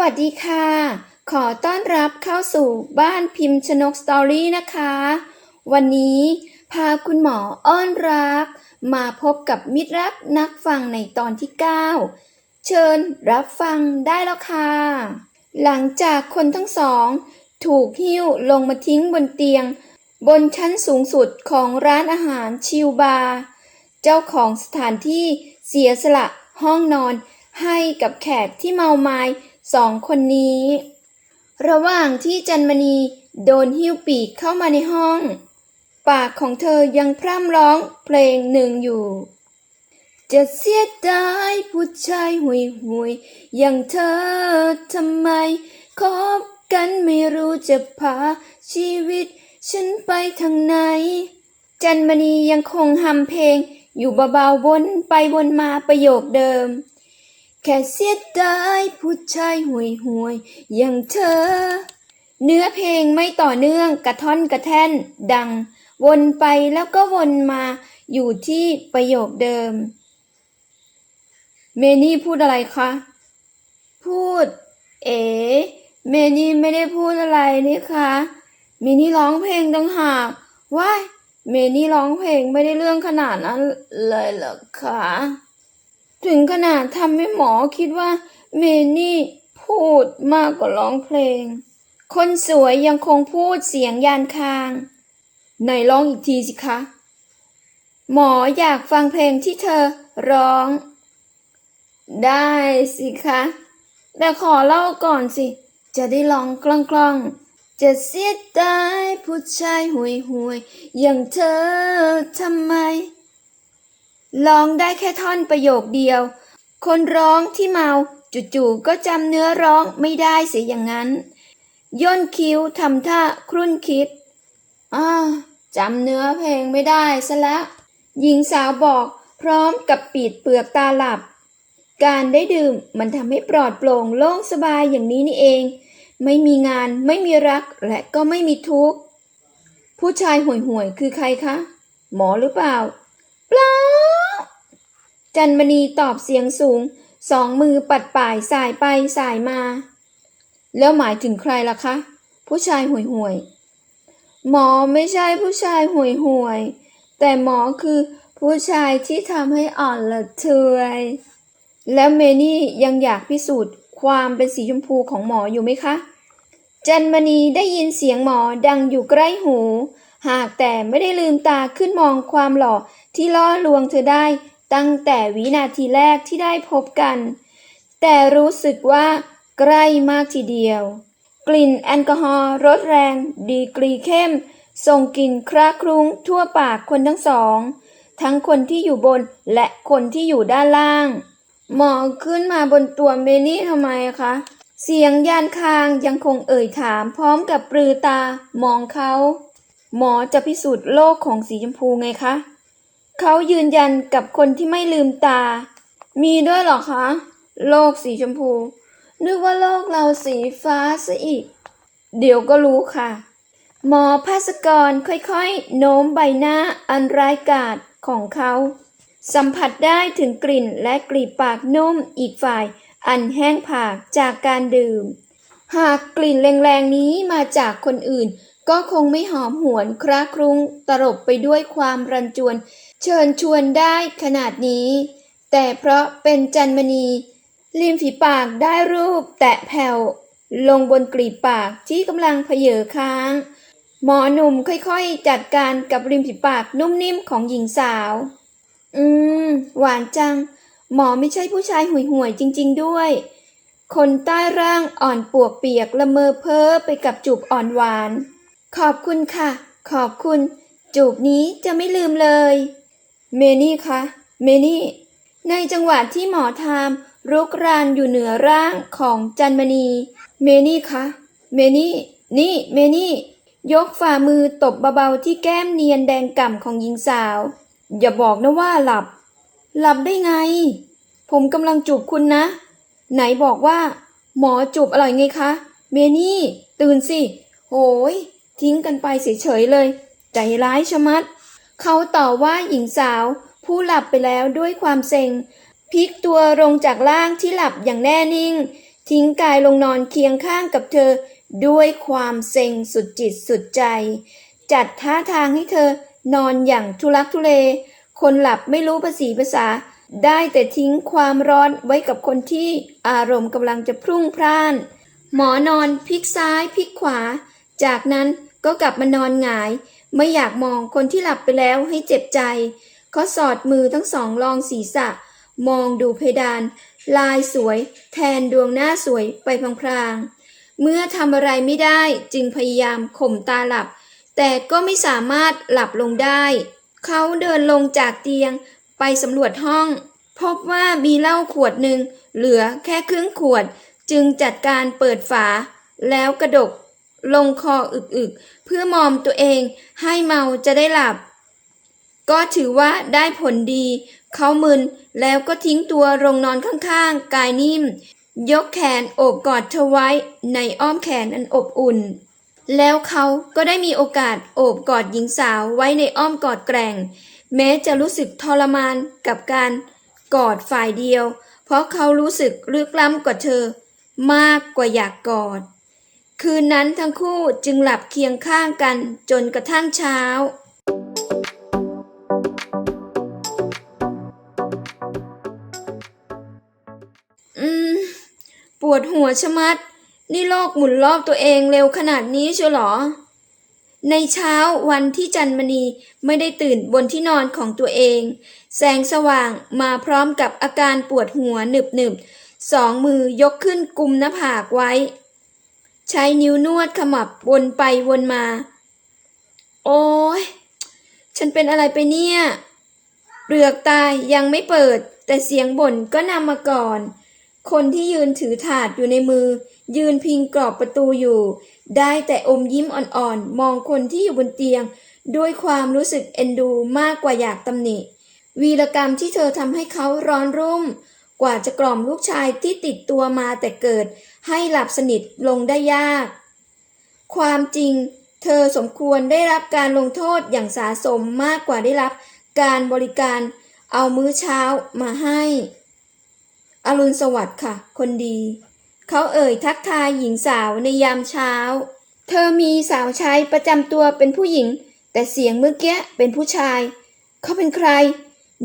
วัสดีค่ะ ขอต้อนรับเข้าสู่บ้านพิมพ์ชนกสตอรี่นะคะ วันนี้พาคุณหมออ้อนรัก มาพบกับมิตรรักนักฟังในตอนที่ 9 เชิญรับฟังได้แล้วค่ะ หลังจากคนทั้งสอง ถูกหิ้วลงมาทิ้งบนเตียง บนชั้นสูงสุดของร้านอาหารชิวบาร์เจ้าของสถานที่เสียสละห้องนอนให้กับแขกที่เมาไม้ สองคนนี้ ระหว่างที่จันมณีโดนหิ้วปีกเข้ามาในห้อง ปากของเธอยังพร่ำร้องเพลงหนึ่งอยู่ จะเสียดายผู้ชายห่วยห่วยอย่างเธอทำไมคบกันไม่รู้จะพาชีวิต ฉันไปทางไหน จันมณียังคงหำเพลงอยู่เบาๆวนไปวนมาประโยคเดิม แค่เสียดายผู้ชายห่วยห่วยอย่างเธอ เนื้อเพลงไม่ต่อเนื่องกระท่อนกระแท่นดัง วนไปแล้วก็วนมาอยู่ที่ประโยคเดิม เมนี่พูดอะไรคะ พูด เอ๋เมนี่ไม่ได้พูดอะไรนี่คะเมนี่ร้องเพลงต่างหากว้ายเมนี่ร้องเพลงไม่ได้เรื่องขนาดนั้นเลยเหรอคะ ถึงขนาดทำให้หมอคิดว่าเมนี่พูดมากกว่าร้องเพลง คนสวยยังคงพูดเสียงยานคางไหนร้องอีกทีสิคะ หมออยากฟังเพลงที่เธอร้อง ได้สิคะ แต่ขอเล่าก่อนสิ จะได้ร้องกล้องๆ จะเสียดายผู้ชายห่วยห่วยๆอย่างเธอทำไม ร้องได้แค่ท่อนประโยคเดียว คนร้องที่เมาจู่ๆก็จำเนื้อร้องไม่ได้เสียอย่างนั้น ย่นคิ้วทำท่าครุ่นคิดอ้าจำเนื้อเพลงไม่ได้ซะแล้วหญิงสาวบอกพร้อมกับปิดเปลือกตาหลับ การได้ดื่มมันทำให้ปลอดโปร่งโล่งสบายอย่างนี้นี่เอง ไม่มีงานไม่มีรักและก็ไม่มีทุกข์ ผู้ชายห่วยๆคือใครคะ หมอหรือเปล่า เปล่า จันมณีตอบเสียงสูง สองมือปัดป่ายสายไปสายมา แล้วหมายถึงใครล่ะคะ ผู้ชายห่วยห่วยๆหมอไม่ใช่ผู้ชายห่วยห่วยๆแต่หมอคือผู้ชายที่ทำให้อ่อนละเทยแล้วเมนี่ยังอยากพิสูจน์ความเป็นสีชมพูของหมออยู่ไหมคะ จันมณีได้ยินเสียงหมอดังอยู่ใกล้หู หากแต่ไม่ได้ลืมตาขึ้นมองความหล่อที่ล่อลวงเธอได้ ตั้งแต่วินาทีแรกที่ได้พบกัน แต่รู้สึกว่าใกล้มากทีเดียว กลิ่นแอลกอฮอล์รสแรง ดีกรีเข้ม ส่งกลิ่นคราครุ้งทั่วปากคนทั้งสอง ทั้งคนที่อยู่บนและคนที่อยู่ด้านล่าง หมอขึ้นมาบนตัวเมนี่ทำไมคะ เสียงยานคางยังคงเอ่ยถามพร้อมกับปลือตามองเขา หมอจะพิสูจน์โลกของสีชมพูไงคะ เขายืนยันกับคนที่ไม่ลืมตา มีด้วยหรอคะ โลกสีชมพู นึกว่าโลกเราสีฟ้าซะอีก เดี๋ยวก็รู้ค่ะ หมอภาสกรค่อยๆ โน้มใบหน้าอันร้ายกาจของเขา สัมผัสได้ถึงกลิ่นและกลีบปากนุ่มอีกฝ่าย อันแห้งผากจากการดื่ม หากกลิ่นแรงๆนี้มาจากคนอื่น ก็คงไม่หอมหวนคราครุ้งตลบไปด้วยความรันจวน เชิญชวนได้ขนาดนี้ แต่เพราะเป็นจันมณีริมฝีปากได้รูปแตะแผ่วลงบนกลีบปากที่กำลังเพเยอค้าง หมอหนุ่มค่อยๆจัดการกับริมฝีปากนุ่มนิ่มของหญิงสาว อืม หวานจัง หมอไม่ใช่ผู้ชายห่วยๆจริง ๆด้วย คนใต้ร่างอ่อนปวกเปียกละเมอเพ้อไปกับจูบอ่อนหวาน ขอบคุณค่ะ ขอบคุณ จูบนี้จะไม่ลืมเลย เมนี่คะ เมนี่ ในจังหวะที่หมอทามรุกรานอยู่เหนือร่างของจันมณี เมนี่คะ เมนี่ นี่ เมนี่ ยกฝ่ามือตบเบาๆที่แก้มเนียนแดงก่ำของหญิงสาว อย่าบอกนะว่าหลับ หลับได้ไง ผมกำลังจูบคุณนะ ไหนบอกว่า หมอจูบอร่อยไงคะ เมนี่ ตื่นสิ โหย ทิ้งกันไปเฉยๆเลย ใจร้ายชะมัด เขาต่อว่าหญิงสาว ผู้หลับไปแล้วด้วยความเซ็งพลิกตัวลงจากล่างที่หลับอย่างแน่นิ่ง ทิ้งกายลงนอนเคียงข้างกับเธอ ด้วยความเซ็งสุดจิตสุดใจ จัดท่าทางให้เธอนอนอย่างทุลักทุเล คนหลับไม่รู้ภาษีภาษา ได้แต่ทิ้งความร้อนไว้กับคนที่อารมณ์กำลังจะพรุ่งพล่าน หมอนอนพลิกซ้ายพลิกขวา จากนั้นก็กลับมานอนหงาย ไม่อยากมองคนที่หลับไปแล้วให้เจ็บใจ เขาสอดมือทั้งสองรองศีรษะ มองดูเพดาน ลายสวย แทนดวงหน้าสวยไปพลางๆ เมื่อทำอะไรไม่ได้จึงพยายามข่มตาหลับ แต่ก็ไม่สามารถหลับลงได้ เขาเดินลงจากเตียงไปสำรวจห้อง พบว่ามีเหล้าขวดหนึ่งเหลือแค่ครึ่งขวด จึงจัดการเปิดฝา แล้วกระดก ลงคออึกๆ เพื่อมอมตัวเองให้เมาจะได้หลับ ก็ถือว่าได้ผลดี เขามึนแล้วก็ทิ้งตัวลงนอนข้างๆ กายนิ่ม ยกแขนโอบกอดเธอไว้ในอ้อมแขนอันอบอุ่น แล้วเขาก็ได้มีโอกาสโอบกอดหญิงสาวไว้ในอ้อมกอดแกร่ง แม้จะรู้สึกทรมานกับการกอดฝ่ายเดียว เพราะเขารู้สึกลึกล้ำกว่าเธอ มากกว่าอยากกอด คืนนั้นทั้งคู่จึงหลับเคียงข้างกันจนกระทั่งเช้า อืม ปวดหัวชะมัด นี่โลกหมุนรอบตัวเองเร็วขนาดนี้เชียวหรอ ในเช้าวันที่จันมณีไม่ได้ตื่นบนที่นอนของตัวเอง แสงสว่างมาพร้อมกับอาการปวดหัวหนึบหนึบสองมือยกขึ้นกุมหน้าผากไว้ ใช้นิ้วนวดขมับวนไปวนมา โอ้ยฉันเป็นอะไรไปเนี่ยเปลือกตายังไม่เปิด แต่เสียงบ่นก็นำมาก่อน คนที่ยืนถือถาดอยู่ในมือ ยืนพิงกรอบประตูอยู่ ได้แต่อมยิ้มอ่อนๆ มองคนที่อยู่บนเตียง ด้วยความรู้สึกเอ็นดูมากกว่าอยากตำหนิ วีรกรรมที่เธอทำให้เขาร้อนรุ่ม กว่าจะกล่อมลูกชายที่ติดตัวมาแต่เกิด ให้หลับสนิทลงได้ยาก ความจริง เธอสมควรได้รับการลงโทษอย่างสาสมมากกว่าได้รับการบริการเอามื้อเช้ามาให้ อรุณสวัสดิ์ค่ะ คนดี เขาเอ่ยทักทายหญิงสาวในยามเช้า เธอมีสาวใช้ประจำตัวเป็นผู้หญิง แต่เสียงเมื่อกี้เป็นผู้ชาย เขาเป็นใคร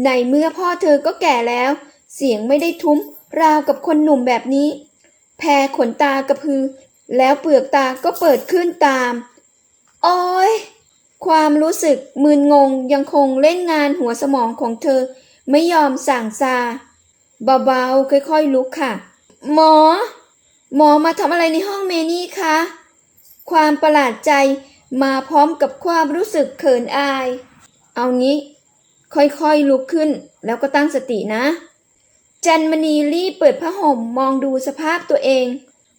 ในเมื่อพ่อเธอก็แก่แล้ว เสียงไม่ได้ทุ้มราวกับคนหนุ่มแบบนี้ แพรขนตากระพือ แล้วเปลือกตาก็เปิดขึ้นตาม โอ้ยความรู้สึกมึนงงยังคงเล่นงานหัวสมองของเธอ ไม่ยอมสั่งซาเบาๆค่อยๆลุกค่ะ หมอ หมอมาทำอะไรในห้องเมนี่คะความประหลาดใจมาพร้อมกับความรู้สึกเขินอาย เอางี้ ค่อยๆลุกขึ้นแล้วก็ตั้งสตินะ จันมณีรีบเปิดผ้าห่มมองดูสภาพตัวเอง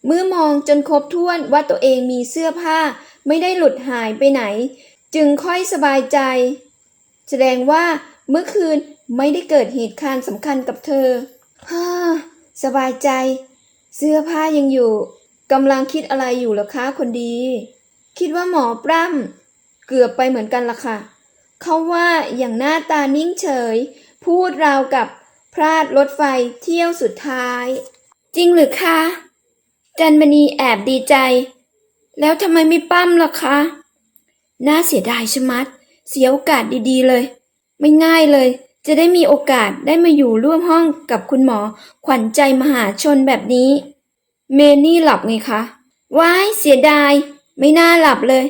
เมื่อมองจนครบถ้วนว่าตัวเองมีเสื้อผ้า ไม่ได้หลุดหายไปไหน จึงค่อยสบายใจ แสดงว่าเมื่อคืนไม่ได้เกิดเหตุการณ์สำคัญกับเธอฮ่าสบายใจ เสื้อผ้ายังอยู่กำลังคิดอะไรอยู่หรอคะคนดี คิดว่าหมอปล้ำเกือบไปเหมือนกันละค่ะ เขาว่าอย่างหน้าตานิ่งเฉย พูดราวกับ ลาดรถไฟเที่ยวสุดท้าย จริงหรือคะ จันมณีแอบดีใจ แล้วทำไมไม่ปั้มล่ะคะ น่าเสียดายชะมัด เสียโอกาสดีๆเลย ไม่ง่ายเลย จะได้มีโอกาสได้มาอยู่ร่วมห้องกับคุณหมอขวัญใจมหาชนแบบนี้ เมนี่หลับไงคะว้ายเสียดาย ไม่น่าหลับเลย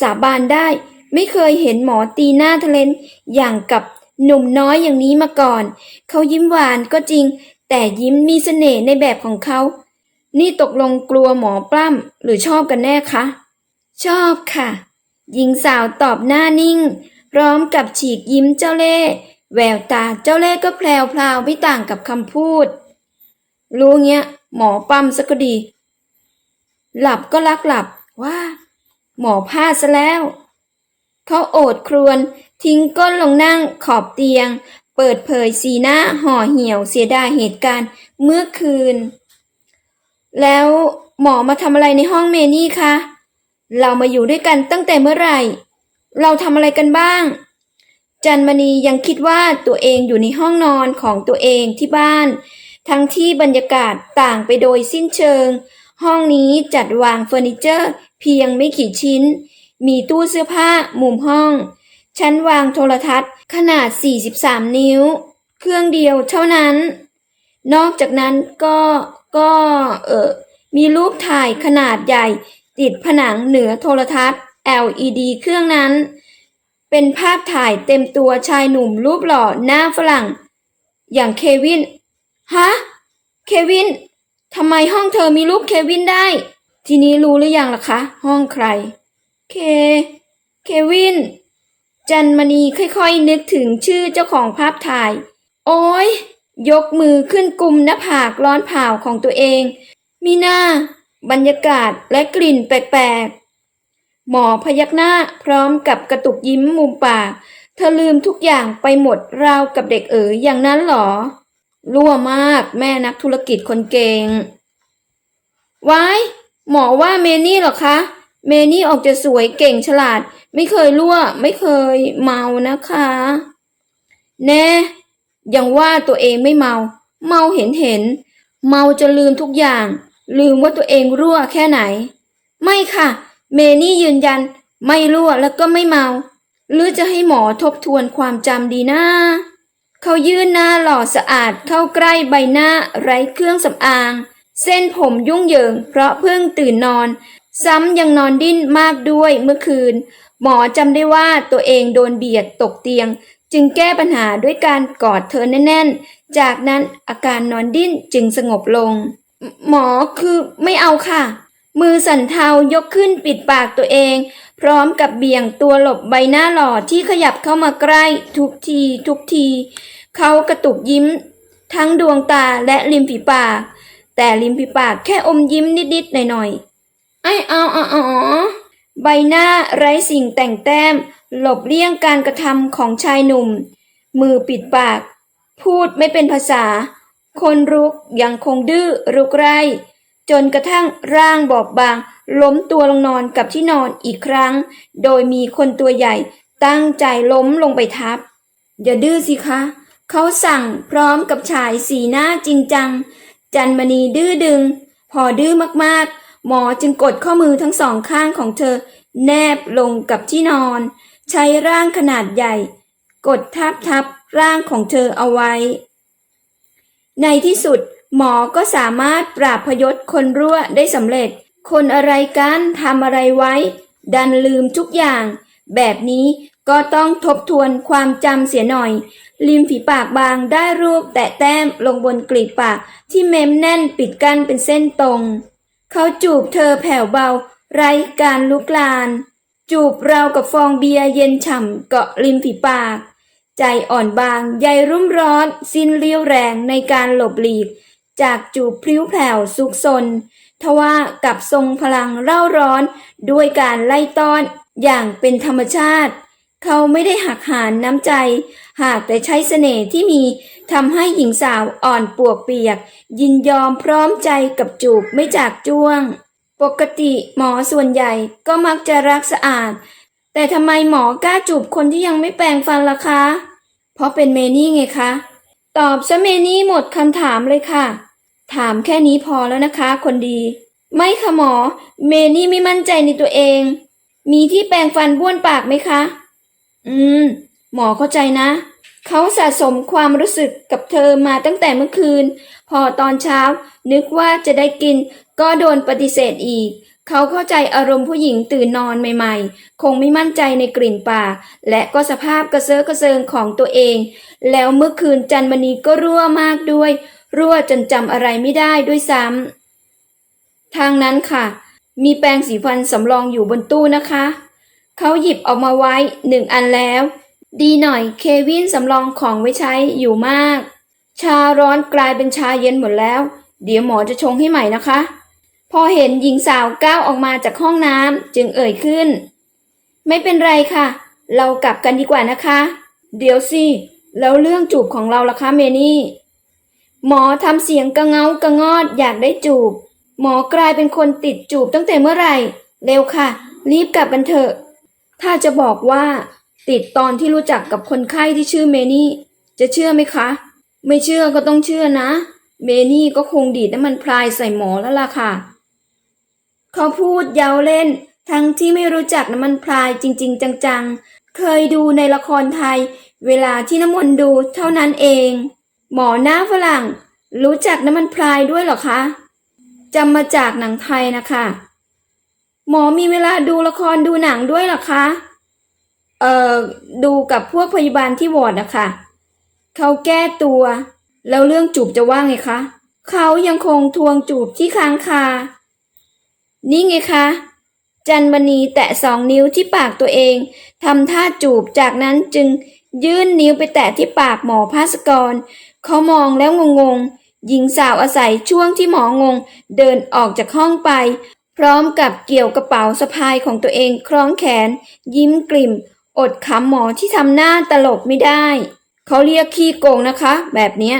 สาบานได้ไม่เคยเห็นหมอตีหน้าทะเลนอย่างกับ หนุ่มน้อยอย่างนี้มาก่อน เขายิ้มหวานก็จริง แต่ยิ้มมีเสน่ห์ในแบบของเขา นี่ตกลงกลัวหมอปล้ำหรือชอบกันแน่คะ ชอบค่ะ หญิงสาวตอบหน้านิ่ง พร้อมกับฉีกยิ้มเจ้าเล่ห์แววตาเจ้าเล่ห์ก็แพลวพลาวไม่ต่างกับคำพูด รู้เงี้ย หมอปั๊มซะก็ดี หลับก็รักหลับว่า หมอพลาดซะแล้ว เขาโอดครวญทิ้งก้นลงนั่งขอบเตียง เปิดเผยสีหน้าห่อเหี่ยวเสียดายเหตุการณ์เมื่อคืน แล้วหมอมาทำอะไรในห้องเมนี่คะ เรามาอยู่ด้วยกันตั้งแต่เมื่อไหร่ เราทำอะไรกันบ้าง จันมณียังคิดว่าตัวเองอยู่ในห้องนอนของตัวเองที่บ้าน ทั้งที่บรรยากาศต่างไปโดยสิ้นเชิง ห้องนี้จัดวางเฟอร์นิเจอร์เพียงไม่กี่ชิ้น มีตู้เสื้อผ้ามุมห้อง ชั้นวางโทรทัศน์ขนาด 43 นิ้ว เครื่องเดียวเท่านั้น นอกจากนั้นก็ก็เออมีรูปถ่ายขนาดใหญ่ ติดผนังเหนือโทรทัศน์ LED เครื่องนั้น เป็นภาพถ่ายเต็มตัวชายหนุ่มรูปหล่อหน้าฝรั่ง อย่างเควิน ฮะ เควินทำไมห้องเธอมีรูปเควินได้ ทีนี้รู้หรือยังล่ะคะ ห้องใคร เค เควิน จันมณีค่อยๆนึกถึงชื่อเจ้าของภาพถ่าย โอ้ย ยกมือขึ้นกุมหน้าผากร้อนเผาของตัวเอง มีหน้า บรรยากาศและกลิ่นแปลกๆ หมอพยักหน้าพร้อมกับกระตุกยิ้มมุมปากเธอลืมทุกอย่างไปหมดราวกับเด็กเอ๋ยอย่างนั้นหรอ รั่วมากแม่นักธุรกิจคนเก่งว้ายหมอว่าเมนี่หรอคะ เมนี่ออกจะสวยเก่งฉลาด ไม่เคยรั่ว ไม่เคยเมานะคะ แน่ยังว่าตัวเองไม่เมา เมาเห็นเห็น เมาจนลืมทุกอย่าง ลืมว่าตัวเองรั่วแค่ไหน ไม่ค่ะ เมนี่ยืนยัน ไม่รั่วแล้วก็ไม่เมา หรือจะให้หมอทบทวนความจำดีนะเขายื่นหน้าหล่อสะอาดเข้าใกล้ใบหน้าไร้เครื่องสำอาง เส้นผมยุ่งเหยิงเพราะเพิ่งตื่นนอน ซ้ำยังนอนดิ้นมากด้วยเมื่อคืน หมอจำได้ว่าตัวเองโดนเบียดตกเตียง จึงแก้ปัญหาด้วยการกอดเธอแน่นๆ จากนั้นอาการนอนดิ้นจึงสงบลง หมอคือไม่เอาค่ะ มือสั่นเทายกขึ้นปิดปากตัวเอง พร้อมกับเบี่ยงตัวหลบใบหน้าหล่อที่ขยับเข้ามาใกล้ทุกทีทุกที เขากระตุกยิ้ม ทั้งดวงตาและริมฝีปาก แต่ริมฝีปากแค่อมยิ้มนิดๆหน่อยๆ ไอเอาอาเอใบหน้าไร้สิ่งแต่งแต้ม หลบเลี่ยงการกระทำของชายหนุ่ม มือปิดปาก พูดไม่เป็นภาษา คนรุกยังคงดื้อรุกไร่ จนกระทั่งร่างบอบบาง ล้มตัวลงนอนกับที่นอนอีกครั้ง โดยมีคนตัวใหญ่ตั้งใจล้มลงไปทับ อย่าดื้อสิคะ เขาสั่งพร้อมกับฉายสีหน้าจริงจัง จันมณีดื้อดึง พอดื้อมากๆ หมอจึงกดข้อมือทั้งสองข้างของเธอ แนบลงกับที่นอน ใช้ร่างขนาดใหญ่ กดทับทับร่างของเธอเอาไว้ ในที่สุดหมอก็สามารถปราบพยศคนรั่วได้สำเร็จ คนอะไรกันทำอะไรไว้ ดันลืมทุกอย่าง แบบนี้ก็ต้องทบทวนความจำเสียหน่อย ริมฝีปากบางได้รูปแตะแต้มลงบนกลีบปากที่เม้มแน่นปิดกั้นเป็นเส้นตรง เขาจูบเธอแผ่วเบา ไร้การลุกลาน จูบเรากับฟองเบียร์เย็นฉ่ำเกาะริมฝีปาก ใจอ่อนบางใยรุ่มร้อน สิ้นเลี้ยวแรงในการหลบหลีก จากจูบพลิ้วแผ่วซุกซนทว่ากับทรงพลังเร่าร้อนด้วยการไล่ต้อนอย่างเป็นธรรมชาติ เขาไม่ได้หักหานน้ำใจ หากแต่ใช้เสน่ห์ที่มีทำให้หญิงสาวอ่อนปวกเปียก ยินยอมพร้อมใจกับจูบไม่จากจ้วง ปกติหมอส่วนใหญ่ก็มักจะรักสะอาด แต่ทำไมหมอกล้าจูบคนที่ยังไม่แปรงฟันล่ะคะ เพราะเป็นเมนี่ไงคะ ตอบซะเมนี่หมดคำถามเลยค่ะ ถามแค่นี้พอแล้วนะคะ คนดี ไม่ค่ะหมอ เมนี่ไม่มั่นใจในตัวเอง มีที่แปรงฟันบ้วนปากไหมคะ อืม หมอเข้าใจนะ เขาสะสมความรู้สึกกับเธอมาตั้งแต่เมื่อคืน พอตอนเช้า นึกว่าจะได้กิน ก็โดนปฏิเสธอีก เขาเข้าใจอารมณ์ผู้หญิงตื่นนอนใหม่ ๆ คงไม่มั่นใจในกลิ่นปากและก็สภาพกระเซาะกระเซิงของตัวเอง แล้วเมื่อคืนจันมณีก็รั่วมากด้วย รั่วจนจำอะไรไม่ได้ด้วยซ้ำทางนั้นค่ะ มีแปรงสีฟันสำรองอยู่บนตู้นะคะ เขาหยิบออกมาไว้หนึ่งอันแล้ว ดีหน่อยเควินสำรองของไว้ใช้อยู่มาก ชาร้อนกลายเป็นชาเย็นหมดแล้ว เดี๋ยวหมอจะชงให้ใหม่นะคะ พอเห็นหญิงสาวก้าวออกมาจากห้องน้ำจึงเอ่ยขึ้น ไม่เป็นไรค่ะ เรากลับกันดีกว่านะคะ เดี๋ยวสิ แล้วเรื่องจูบของเราล่ะคะเมนี่หมอทำเสียงกระเงากระงอดอยากได้จูบ หมอกลายเป็นคนติดจูบตั้งแต่เมื่อไหร่ เร็วค่ะ รีบกลับกันเถอะ ถ้าจะบอกว่า ติดตอนที่รู้จักกับคนไข้ที่ชื่อเมนี่ จะเชื่อไหมคะ ไม่เชื่อก็ต้องเชื่อนะ เมนี่ก็คงดีดน้ำมันพรายใส่หมอแล้วล่ะค่ะ เขาพูดเย้าเล่น ทั้งที่ไม่รู้จักน้ำมันพรายจริง ๆ จังๆ เคยดูในละครไทย เวลาที่น้ำมนต์ดูเท่านั้นเอง หมอหน้าฝรั่ง รู้จักน้ำมันพรายด้วยหรอคะจำมาจากหนังไทยนะคะ หมอมีเวลาดูละครดูหนังด้วยหรอคะ เอ่อดูกับพวกพยาบาลที่วอร์ดนะคะเขาแก้ตัว แล้วเรื่องจูบจะว่าไงคะเขายังคงทวงจูบที่ค้างคา นี่ไงคะ จันมณีแตะสองนิ้วที่ปากตัวเองทำท่าจูบจากนั้นจึงยื่นนิ้วไปแตะที่ปากหมอภาสกรเขามองแล้วงงๆ หญิงสาวอาศัยช่วงที่หมองงเดินออกจากห้องไป พร้อมกับเกี่ยวกระเป๋าสะพายของตัวเองคล้องแขน ยิ้มกลิ่ม อดขำหมอที่ทำหน้าตลกไม่ได้ เขาเรียกขี้โกงนะคะ แบบเนี้ย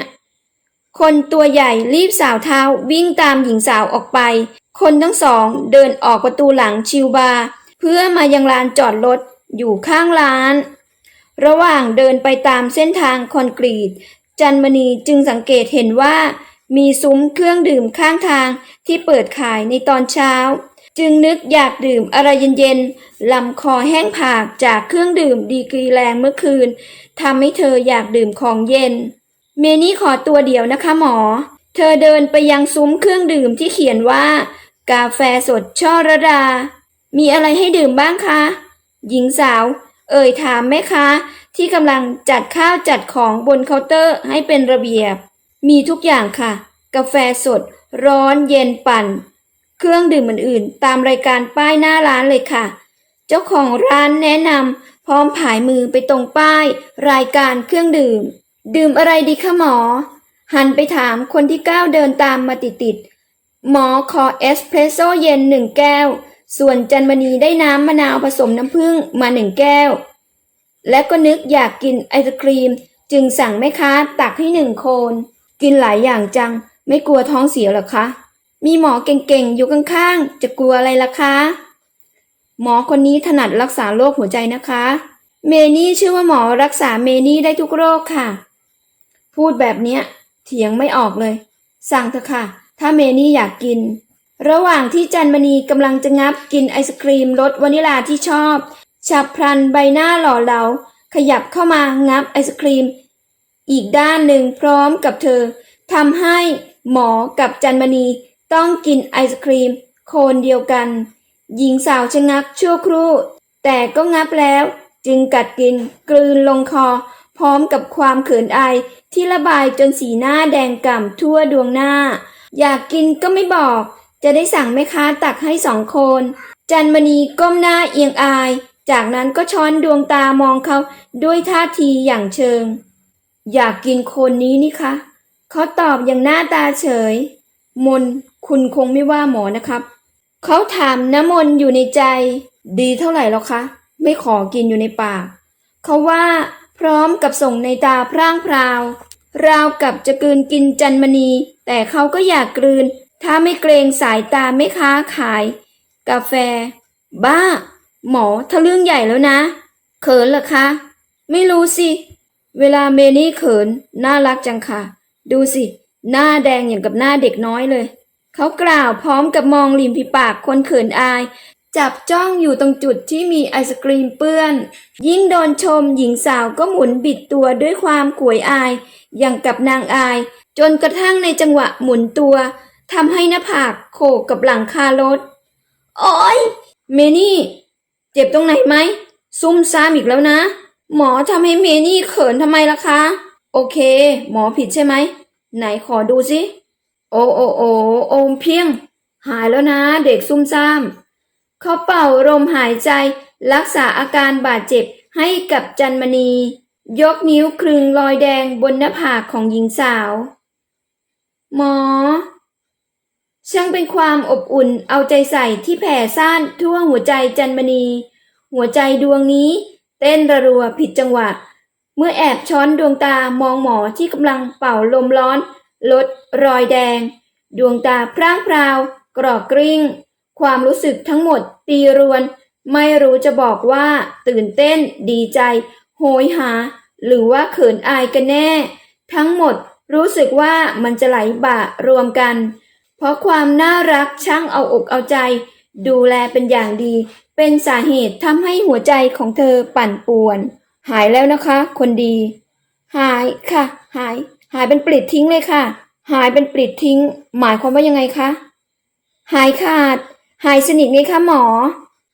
คนตัวใหญ่รีบสาวเท้าวิ่งตามหญิงสาวออกไป คนทั้งสองเดินออกประตูหลังชิวบาร์เพื่อมายังลานจอดรถอยู่ข้างร้าน ระหว่างเดินไปตามเส้นทางคอนกรีต จันมณีจึงสังเกตเห็นว่า มีซุ้มเครื่องดื่มข้างทางที่เปิดขายในตอนเช้า จึงนึกอยากดื่มอะไรเย็นๆลำคอแห้งผากจากเครื่องดื่มดีกรีแรงเมื่อคืนทำให้เธออยากดื่มของเย็น เมนี่ขอตัวเดียวนะคะหมอ เธอเดินไปยังซุ้มเครื่องดื่มที่เขียนว่า กาแฟสดช่อระดา มีอะไรให้ดื่มบ้างคะ หญิงสาว เอ่ยถามแม่ค้าที่กำลังจัดข้าวจัดของบนเคาน์เตอร์ให้เป็นระเบียบ มีทุกอย่างค่ะ กาแฟสด ร้อนเย็นปั่น เครื่องดื่มอื่นๆ ตามรายการป้ายหน้าร้านเลยค่ะ เจ้าของร้านแนะนำพร้อมผายมือไปตรงป้าย รายการเครื่องดื่ม ดื่มอะไรดีคะหมอ หันไปถามคนที่ก้าวเดินตามมาติดๆหมอขอเอสเพรสโซ่เย็นหนึ่งแก้ว ส่วนจันมณีได้น้ำมะนาวผสมน้ำผึ้งมาหนึ่งแก้ว และก็นึกอยากกินไอศครีม จึงสั่งแม่ค้าตักให้หนึ่งโคน กินหลายอย่างจัง ไม่กลัวท้องเสียหรอคะ มีหมอเก่งๆ อยู่ข้างๆ จะกลัวอะไรล่ะคะ หมอคนนี้ถนัดรักษาโรคหัวใจนะคะ เมนี่ชื่อว่าหมอรักษาเมนี่ได้ทุกโรคค่ะ พูดแบบเนี้ย เถียงไม่ออกเลย สั่งเถอะค่ะ ถ้าเมนี่อยากกิน ระหว่างที่จันมณีกำลังจะงับกินไอศครีมรสวานิลาที่ชอบ ฉับพลันใบหน้าหล่อเหลา ขยับเข้ามางับไอศครีม อีกด้านหนึ่งพร้อมกับเธอทำให้หมอกับจันมณี ต้องกินไอศครีม โคนเดียวกัน หญิงสาวชะงักชั่วครู่ แต่ก็งับแล้ว จึงกัดกินกลืนลงคอ พร้อมกับความเขินอายที่ระบายจนสีหน้าแดงก่ำทั่วดวงหน้า อยากกินก็ไม่บอก จะได้สั่งแม่ค้าตักให้สองคน จันมณีก้มหน้าเอียงอาย จากนั้นก็ช้อนดวงตามองเขาด้วยท่าทีอย่างเชิง อยากกินคนนี้นี่คะเขาตอบอย่างหน้าตาเฉย มน คุณคงไม่ว่าหมอนะครับ เขาถามน้ำมนต์อยู่ในใจ ดีเท่าไหร่แล้วคะ ไม่ขอกินอยู่ในปาก เขาว่าพร้อมกับส่งในตาพร่างพราว ราวกับจะกลืนกินจันมณี แต่เขาก็อยากกลืน ถ้าไม่เกรงสายตาไม่ค้าขาย กาแฟ บ้า หมอทะเรื่องใหญ่แล้วนะ เขินเหรอคะ ไม่รู้สิ เวลาเมนี่เขิน น่ารักจังค่ะ ดูสิ หน้าแดงอย่างกับหน้าเด็กน้อยเลย เขากล่าวพร้อมกับมองริมฝีปากคนเขินอาย จับจ้องอยู่ตรงจุดที่มีไอศกรีมเปื้อน ยิ่งโดนชมหญิงสาวก็หมุนบิดตัวด้วยความขวยอาย อย่างกับนางอาย จนกระทั่งในจังหวะหมุนตัวทำให้หน้าผากโขกกับหลังคารถโอ้ยเมนี่ เจ็บตรงไหนไหม ซุ่มซ่ามอีกแล้วนะ หมอทำให้เมนี่เขินทำไมล่ะคะ โอเค หมอผิดใช่ไหม ไหนขอดูสิ โอโอโอโอมเพียง หายแล้วนะเด็กซุ่มซ่าม เขาเป่าลมหายใจ รักษาอาการบาดเจ็บให้กับจันมณี ยกนิ้วคลึงรอยแดงบนหน้าผากของหญิงสาว หมอ ช่างเป็นความอบอุ่นเอาใจใส่ที่แผ่ซ่านทั่วหัวใจจันมณี หัวใจดวงนี้ เต้นระรัวผิดจังหวะ เมื่อแอบช้อนดวงตามองหมอที่กำลังเป่าลมร้อน ลดรอยแดง ดวงตาพร่างพราว กรอกกริ้ง ความรู้สึกทั้งหมดตีรวน ไม่รู้จะบอกว่า ตื่นเต้น ดีใจ โหยหา หรือว่าเขินอายกันแน่ ทั้งหมดรู้สึกว่ามันจะไหลบ่ารวมกัน เพราะความน่ารักช่างเอาอกเอาใจ ดูแลเป็นอย่างดี เป็นสาเหตุทำให้หัวใจของเธอปั่นป่วน หายแล้วนะคะ คนดี หายค่ะ หาย หายเป็นปลิดทิ้งเลยค่ะ หายเป็นปลิดทิ้ง หมายความว่ายังไงคะ หายขาด หายสนิทไงคะหมอ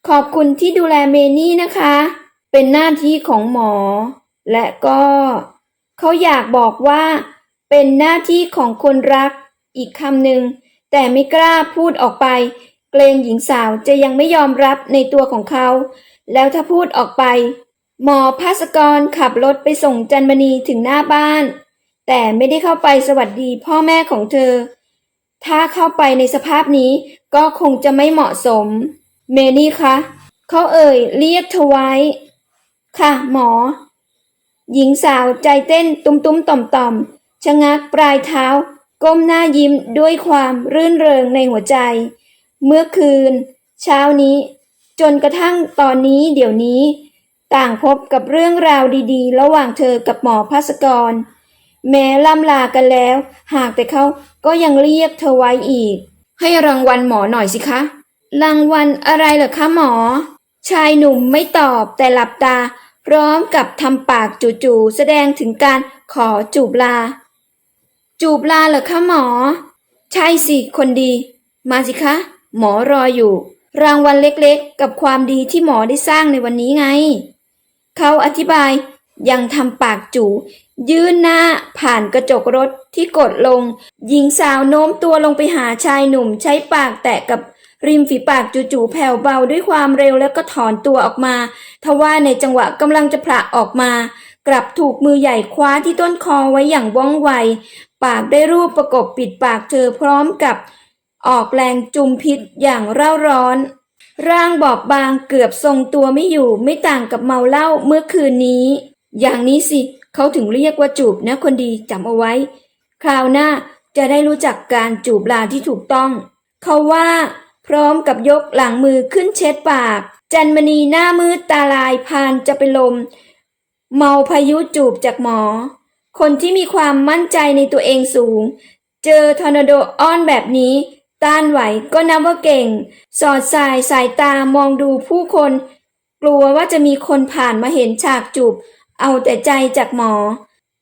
ขอบคุณที่ดูแลเมนี่นะคะ เป็นหน้าที่ของหมอ และก็เขาอยากบอกว่า เป็นหน้าที่ของคนรัก อีกคำหนึ่งแต่ไม่กล้าพูดออกไป เกรงหญิงสาวจะยังไม่ยอมรับในตัวของเขา แล้วถ้าพูดออกไป หมอภาสกรขับรถไปส่งจันมณีถึงหน้าบ้าน แต่ไม่ได้เข้าไปสวัสดีพ่อแม่ของเธอ ถ้าเข้าไปในสภาพนี้ก็คงจะไม่เหมาะสม เมนี่คะเขาเอ่ยเรียกเธอไว้ ค่ะ หมอ หญิงสาวใจเต้นตุ้มๆต่อมๆชะงักปลายเท้า ก้มหน้ายิ้มด้วยความรื่นเริงในหัวใจ เมื่อคืน เช้านี้ จนกระทั่งตอนนี้เดี๋ยวนี้ ต่างพบกับเรื่องราวดีๆ ระหว่างเธอกับหมอภาสกร แม้ล่ำลากันแล้ว หากแต่เขาก็ยังเรียกเธอไว้อีก ให้รางวัลหมอหน่อยสิคะ รางวัลอะไรเหรอคะหมอ ชายหนุ่มไม่ตอบแต่หลับตา พร้อมกับทำปากจู่ๆแสดงถึงการขอจูบลา จูบลาเหรอคะหมอ ใช่สิคนดี มาสิคะ หมอรออยู่ รางวัลเล็กๆ กับความดีที่หมอได้สร้างในวันนี้ไง เขาอธิบายยังทำปากจู่ ยื่นหน้าผ่านกระจกรถที่กดลง หญิงสาวโน้มตัวลงไปหาชายหนุ่มใช้ปากแตะกับริมฝีปากจู่ๆแผ่วเบาด้วยความเร็วแล้วก็ถอนตัวออกมา ทว่าในจังหวะกำลังจะผละออกมา กลับถูกมือใหญ่คว้าที่ต้นคอไว้อย่างว่องไว ปากได้รูปประกบปิดปากเธอพร้อมกับ ออกแรงจุมพิษอย่างเร่าร้อน ร่างบอบบางเกือบทรงตัวไม่อยู่ไม่ต่างกับเมาเหล้าเมื่อคืนนี้ อย่างนี้สิ เขาถึงเรียกว่าจูบนะคนดีจำเอาไว้ คราวหน้าจะได้รู้จักการจูบลาที่ถูกต้อง เขาว่า พร้อมกับยกหลังมือขึ้นเช็ดปาก จันมณีหน้ามืดตาลายพานจะเป็นลม เมาพายุจูบจากหมอ คนที่มีความมั่นใจในตัวเองสูง เจอทอร์นาโดอ้อนแบบนี้ต้านไหวก็นับว่าเก่ง สอดสายสายตามองดูผู้คน กลัวว่าจะมีคนผ่านมาเห็นฉากจูบ เอาแต่ใจจากหมอ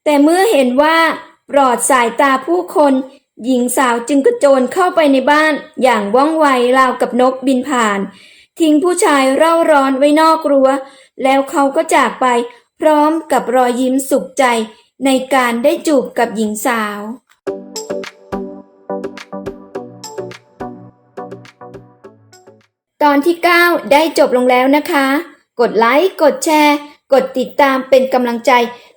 แต่เมื่อเห็นว่าปลอดสายตาผู้คน หญิงสาวจึงกระโจนเข้าไปในบ้านอย่างว่องไวราวกับนกบินผ่าน ทิ้งผู้ชายเร่าร้อนไว้นอกรั้ว แล้วเขาก็จากไปพร้อมกับรอยยิ้มสุขใจในการได้จูบกับหญิงสาว ตอนที่ 9 ได้จบลงแล้วนะคะ กดไลค์ กดแชร์ กดติดตามเป็นกำลังใจ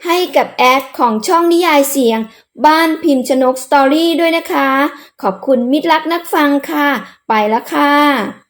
ให้กับแอดของช่องนิยายเสียง บ้านพิมพ์ชนกสตอรี่ด้วยนะคะ ขอบคุณมิตรรักนักฟังค่ะ ไปแล้วค่ะ